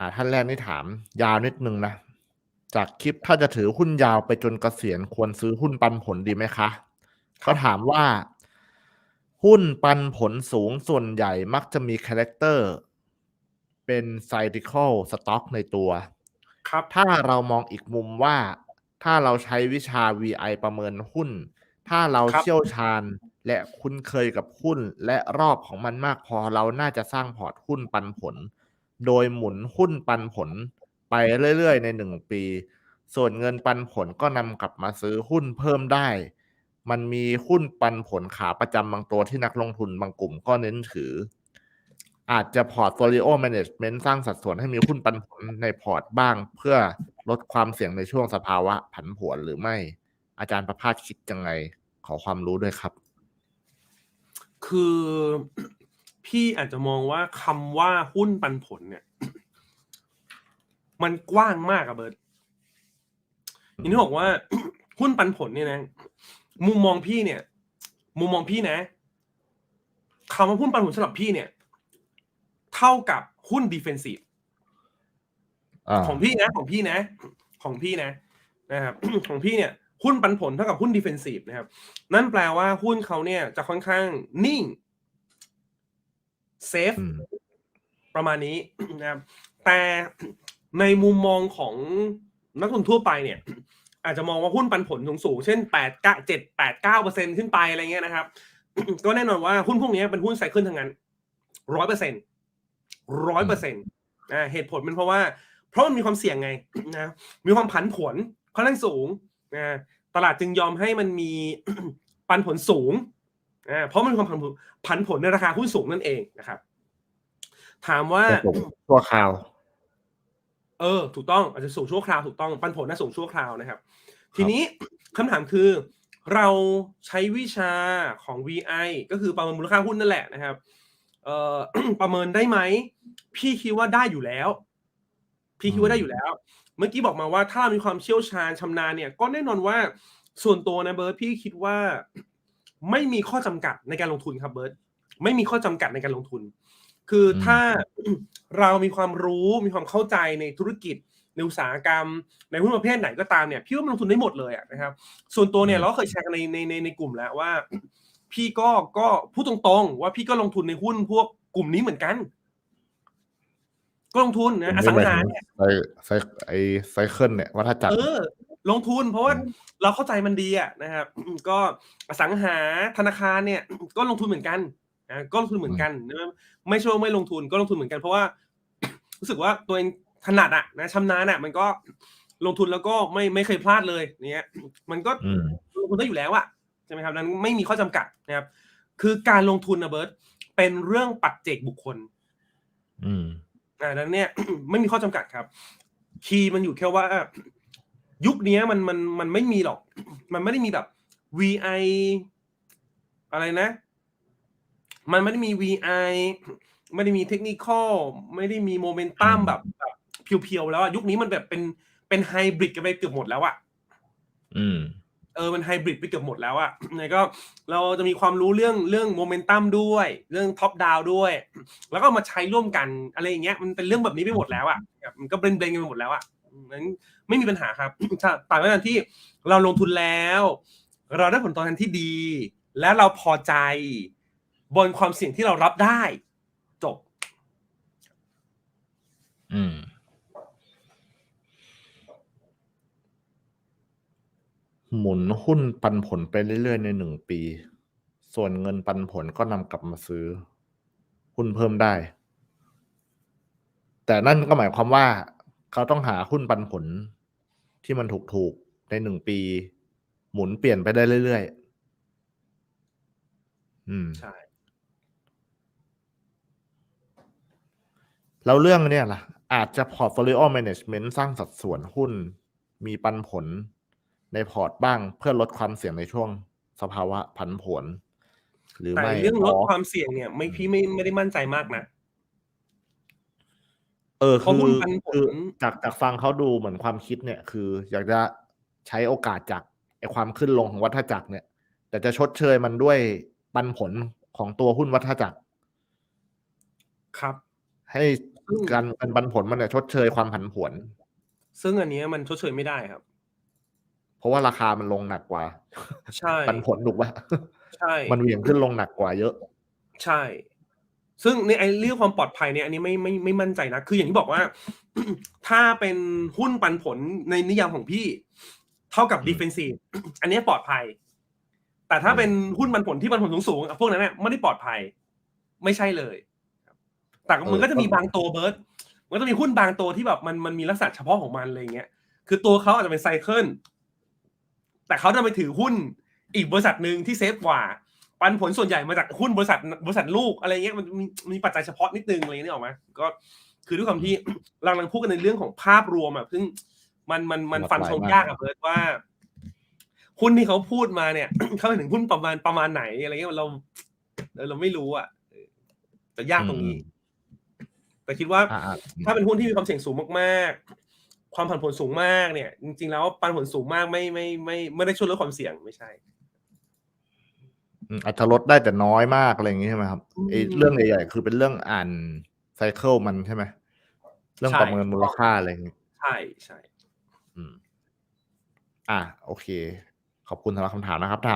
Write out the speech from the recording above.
อ่าท่านแรกนี่ถาม ยาวนิดนึงนะ จากคลิปถ้าจะถือหุ้นยาวไปจนเกษียณควรซื้อหุ้นปันผลดีไหมคะเขาถามว่า หุ้นปันผลสูงส่วนใหญ่มักจะมีคาแรคเตอร์เป็น cyclical stock ในตัว ครับถ้าเรามองอีกมุมว่า ถ้าเราใช้วิชา VI ประเมินหุ้น ถ้าเราครับเชี่ยวชาญและคุ้นเคยกับหุ้นและรอบของมันมากพอเราน่าจะสร้างพอร์ตหุ้นปันผล โดยหมุนหุ้นปันผลไปเรื่อยๆ ในหนึ่งปี ส่วนเงินปันผลก็นำกลับมาซื้อหุ้นเพิ่มได้ มันมีหุ้นปันผลขาประจำบางตัวที่นักลงทุนบางกลุ่มก็เน้นถือ อาจจะพอร์ตโฟลิโอแมネจเมนต์สร้างสัดส่วนให้มีหุ้นปันผลในพอร์ตบ้าง เพื่อลดความเสี่ยงในช่วงสภาวะผันผวนหรือไม่ อาจารย์ประภาสคิดยังไงขอความรู้ด้วยครับ คือ พี่อาจจะมองว่าคำว่าหุ้นปันผลเนี่ย มันกว้างมากอะเบิร์ตอย่างที่บอกว่า หุ้นปันผลเนี่ยนะ มุมมองพี่เนี่ย มุมมองพี่นะคำว่าหุ้นปันผลสำหรับพี่เนี่ย เท่ากับหุ้นดิเฟนซีฟอ่าของพี่นะ ของพี่นะ ของพี่นะนะครับของพี่เนี่ย หุ้นปันผลเท่ากับหุ้นดิเฟนซีฟนะครับ นั่นแปลว่าหุ้นเขาเนี่ยจะค่อนข้างนิ่ง เซฟอืมประมาณนี้นะครับแต่ในมุมมองของนักลงทุนทั่วไปเนี่ย อาจจะมองว่าหุ้นปันผลสูงๆเช่นแปดเก้าเจ็ดแปดเก้าเปอร์เซ็นขึ้นไปอะไรเงี้ยนะครับ ก็แน่นอนว่าหุ้นพวกนี้เป็นหุ้นไซเคิลทั้งนั้นร้อยเปอร์เซ็นร้อยเปอร์เซ็นต์เหตุผลเป็นเพราะว่า เพราะมันมีความเสี่ยงไงนะมีความผันผวนค่อนข้างสูงนะตลาดจึงยอมให้มันมีปันผลสูงอ่า เพราะมันมีความผันผวนผันผวนในราคาหุ้นสูงนั่นเองนะครับ ถามว่าจะสูงชั่วคราว เออ ถูกต้องอาจจะสูงชั่วคราวถูกต้องปันผลน่าสูงชั่วคราวนะครับ ทีนี้คำถามคือเราใช้วิชาของ VI ก็คือประเมินมูลค่าหุ้นนั่นแหละนะครับ เอ่อประเมินได้ไหม พี่คิดว่าได้อยู่แล้ว พี่คิดว่าได้อยู่แล้ว เมื่อกี้บอกมาว่าถ้าเรามีความเชี่ยวชาญชำนาญเนี่ย ก็แน่นอนว่าส่วนตัวนะเบิร์ตพี่คิดว่า ไม่มีข้อจำกัดในการลงทุนครับเบิร์ตไม่มีข้อจำกัดในการลงทุน คืออมถ้าเรามีความรู้มีความเข้าใจในธุรกิจในอุตสาหกรรม ในหุ้นประเภทไหนก็ตามเนี่ยพี่ว่ามันลงทุนได้หมดเลยอะนะครับ ส่วนตัวเนี่ยเราก็เคยแชร์กันในในในในกลุ่มแล้วว่า พี่ก็ก็พูดตรงๆ ว่าพี่ก็ลงทุนในหุ้นพวกกลุ่มนี้เหมือนกัน ก็ลงทุนนะอสังหาเนี่ยไซไซไอไซเคิลเนี่ยวัฏจักรเออ ลงทุนเพราะว่าเราเข้าใจมันดีอะนะครับ ก็อสังหาธนาคารเนี่ย ก็ลงทุนเหมือนกันนะก็ลงทุนเหมือนกันนะไม่ใช่ว่าไม่ลงทุนก็ลงทุนเหมือนกันเพราะว่า รู้สึกว่าตัวเองถนัดอะนะชำนาญอะมันก็ลงทุนแล้วก็ไม่ไม่เคยพลาดเลยเนี่ยมันก็อืมลงทุนได้อยู่แล้วอะใช่ไหมครับนั้นไม่มีข้อจำกัดนะครับ คือการลงทุนนะเบิร์ตเป็นเรื่องปัจเจกบุคคล อืมอ่าดังนั้นเนี่ย ไม่มีข้อจำกัดครับ คีย์มันอยู่แค่ว่า ยุคเนี้ยมันมันมันไม่มีหรอก มันไม่ได้มีแบบ VI อะไรนะ มันไม่ได้มี VI ไม่ได้มีเทคนิคอลไม่ได้มีโมเมนตัมอืมแบบแบบเพียวๆแล้วอะยุคนี้มันแบบเป็นเป็นไฮบริดกันไปเกือบหมดแล้วอะอืมเออมันไฮบริดไปเกือบหมดแล้วอะแล้วก็เราจะมีความรู้เรื่องเรื่องโมเมนตัมด้วย เรื่องท็อปดาวด้วย แล้วก็เอามาใช้ร่วมกันอะไรอย่างเงี้ย มันเป็นเรื่องแบบนี้ไปหมดแล้วอะแบบมันก็เบรนเบรนกันไปหมดแล้วอะ นั้นไม่มีปัญหาครับถ้าต่างกันที่เราลงทุนแล้ว เราได้ผลตอบแทนที่ดี และเราพอใจบนความเสี่ยงที่เรารับได้ จบ อืมหมุนหุ้นปันผลไปเรื่อยๆ ในหนึ่งปี ส่วนเงินปันผลก็นำกลับมาซื้อ หุ้นเพิ่มได้ แต่นั่นก็หมายความว่า เขาต้องหาหุ้นปันผลที่มันถูกๆ ในหนึ่งปี หมุนเปลี่ยนไปได้เรื่อยๆ อืม ใช่ แล้วเรื่องเนี่ยล่ะ อาจจะ portfolio management สร้างสัดส่วนหุ้น มีปันผลในพอร์ตบ้างเพื่อลดความเสี่ยงในช่วงสภาวะผันผวน หรือแต่ไม่เรื่องลดอ๋อความเสี่ยงเนี่ย ไม่พี่ไม่ไม่ได้มั่นใจมากนะ เออเพคืราะอหุ้นปันผลคือจากจากฟังเขาดูเหมือนความคิดเนี่ย คือ อยากจะใช้โอกาสจากไอความขึ้นลงของวัฏจักรเนี่ย แต่จะชดเชยมันด้วยปันผลของตัวหุ้นวัฏจักร ครับ ให้ซึ่งการการปันผลมันจะชดเชยความผันผวน ซึ่งอันเนี้ยมันชดเชยไม่ได้ครับ เพราะว่าราคามันลงหนักกว่า ใช่ปันผลถูกป่ะใช่ มันเหวี่ยงขึ้นลงหนักกว่าเยอะ ใช่ ซึ่งในไอ้เรื่องความปลอดภัยเนี่ยอันนี้ไม่ไม่ไม่มั่นใจนะคืออย่างที่บอกว่า ถ้าเป็นหุ้นปันผลในนิยามของพี่ เท่ากับอืม defensive อันเนี้ยปลอดภัย แต่ถ้าอืมเป็นหุ้นปันผลที่ปันผลสูงๆอะพวกนั้นเนี่ยไม่ได้ปลอดภัย ไม่ใช่เลยแต่มันก็จะมีบางตัวเบิร์ดมันก็จะมีหุ้นบางตัวที่แบบมันมันมีลักษณะเฉพาะของมันอะไรเงี้ยคือตัวเขาอาจจะเป็นไซเคิลแต่เขาจะไปถือหุ้นอีกบริษัทหนึ่งที่เซฟกว่า ปันผลส่วนใหญ่มาจากหุ้นบริษัทบริษัทลูกอะไรเงี้ยมันมีมีปัจจัยเฉพาะนิดนึงอะไรเงี้ยนึกออกไหมก็คือด้วยความที่เรากำลังพูดกันในเรื่องของภาพรวมอะซึ่งมันมันมันหลากฟันหลายธงมากยากอะเบิร์ดว่าหุ้นที่เขาพูดมาเนี่ยเขาไปถึงหุ้นประมาณประมาณไหนอะไรเงี้ยเราเราเราไม่รู้อะเออแต่ยากตรงนี้ แต่คิดว่าอ่าอ่าถ้าเป็นหุ้นที่มีความเสี่ยงสูงมากๆ ความผันผวนสูงมากเนี่ย จริง ๆ แล้วปันผลสูงมากไม่ไม่ไม่ไม่ได้ช่วยลดความเสี่ยงไม่ใช่ อืมอาจจะลดได้แต่น้อยมากอะไรอย่างงี้ใช่ไหมครับอืมไอ้เรื่องใหญ่ๆคือเป็นเรื่องอ่านไซเคิลมันใช่ไหมเรื่องใช่ประเมินมูลค่าอะไรอย่างงี้ใช่ใช่อืม อะโอเค ขอบคุณสำหรับคำถามนะครับ